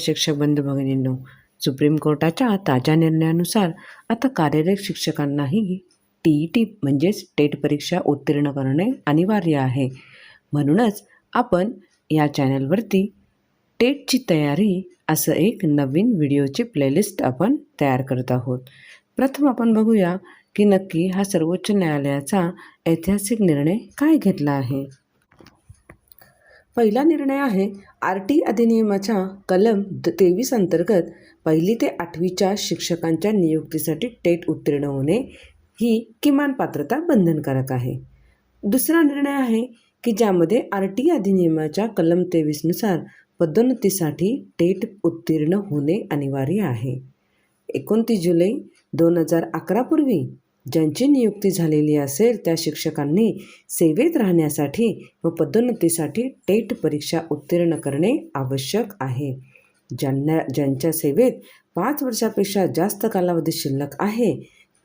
शिक्षक बंधू भगिनींनो सुप्रीम कोर्टाच्या ताज्या निर्णयानुसार आता कार्यरत शिक्षकांनाही टी ई टी म्हणजेच टेट परीक्षा उत्तीर्ण करणे अनिवार्य आहे. म्हणूनच आपण या चॅनलवरती टेटची तयारी असं एक नवीन व्हिडिओची प्लेलिस्ट आपण तयार करत आहोत. प्रथम आपण बघूया की नक्की हा सर्वोच्च न्यायालयाचा ऐतिहासिक निर्णय काय घेतला आहे. पहिला निर्णय आहे आर टी अधिनियमाच्या कलम द तेवीस अंतर्गत पहिली ते आठवीच्या शिक्षकांच्या नियुक्तीसाठी टेट उत्तीर्ण होणे ही किमान पात्रता बंधनकारक आहे. दुसरा निर्णय आहे की ज्यामध्ये आर टी अधिनियमाच्या कलम तेवीसनुसार पदोन्नतीसाठी टेट उत्तीर्ण होणे अनिवार्य आहे. एकोणतीस जुलै दोन हजार अकरापूर्वी ज्यांची नियुक्ती झालेली असेल त्या शिक्षकांनी सेवेत राहण्यासाठी व पदोन्नतीसाठी टेट परीक्षा उत्तीर्ण करणे आवश्यक आहे. ज्यांना ज्यांच्या सेवेत पाच वर्षापेक्षा जास्त कालावधी शिल्लक आहे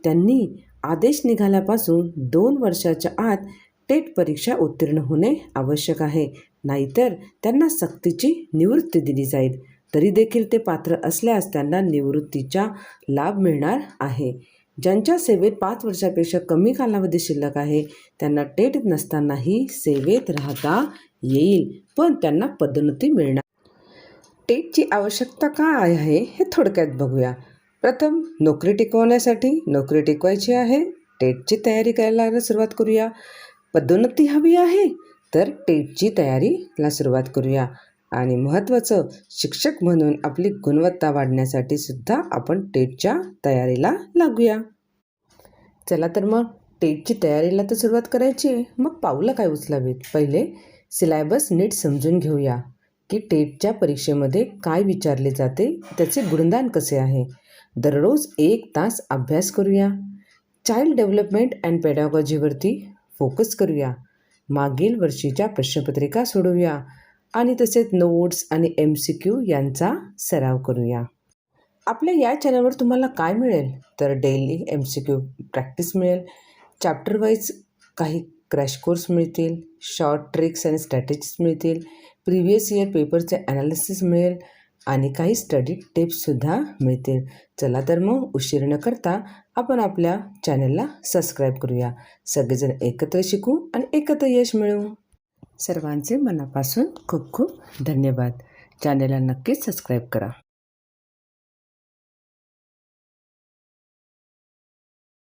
त्यांनी आदेश निघाल्यापासून दोन वर्षाच्या आत टेट परीक्षा उत्तीर्ण होणे आवश्यक आहे. नाहीतर त्यांना सक्तीची निवृत्ती दिली जाईल. तरी देखील ते पात्र असल्यास त्यांना निवृत्तीचा लाभ मिळणार आहे. ज्यांच्या सेवेत पाच वर्षापेक्षा कमी कालावधी शिल्लक आहे त्यांना टेट नसतानाही सेवेत राहता येईल पण त्यांना पदोन्नती मिळणार. टेटची आवश्यकता काय आहे हे थोडक्यात बघूया. प्रथम नोकरी टिकवण्यासाठी नोकरी टिकवायची आहे टेटची तयारी करायला सुरुवात करूया. पदोन्नती हवी आहे तर टेटची तयारीला सुरुवात करूया. आणि महत्त्वाचं शिक्षक म्हणून आपली गुणवत्ता वाढण्यासाठी सुद्धा आपण टेटच्या तयारीला लागूया. चला तर मग टेटची तयारीला तर सुरुवात करायची आहे. मग पावलं काय उचलावीत? पहिले सिलॅबस नीट समजून घेऊया की टेटच्या परीक्षेमध्ये काय विचारले जाते त्याचे गुणदान कसे आहे? दररोज एक तास अभ्यास करूया. चाइल्ड डेव्हलपमेंट अँड पेडॉगॉजीवरती फोकस करूया. मागील वर्षीच्या प्रश्नपत्रिका सोडवूया. आणि तसेच नोट्स आणि एम सी क्यू यांचा सराव करूया. आपल्या या चॅनलवर तुम्हाला काय मिळेल? तर daily M C Q practice मिळेल. चॅप्टर वाईज काही क्रॅश कोर्स मिळतील. शॉर्ट ट्रिक्स आणि स्ट्रॅटेजीज मिळतील. प्रिव्हियस इयर पेपरचे ॲनालिसिस मिळेल. आणि काही स्टडी टिप्ससुद्धा मिळतील. चला तर मग उशीर न करता आपण आपल्या चॅनलला सबस्क्राईब करूया. सगळेजण एकत्र शिकू आणि एकत्र यश मिळवू. सर्वांचे मनापासून खूप खूप धन्यवाद. चॅनेलला नक्कीच सबस्क्राईब करा.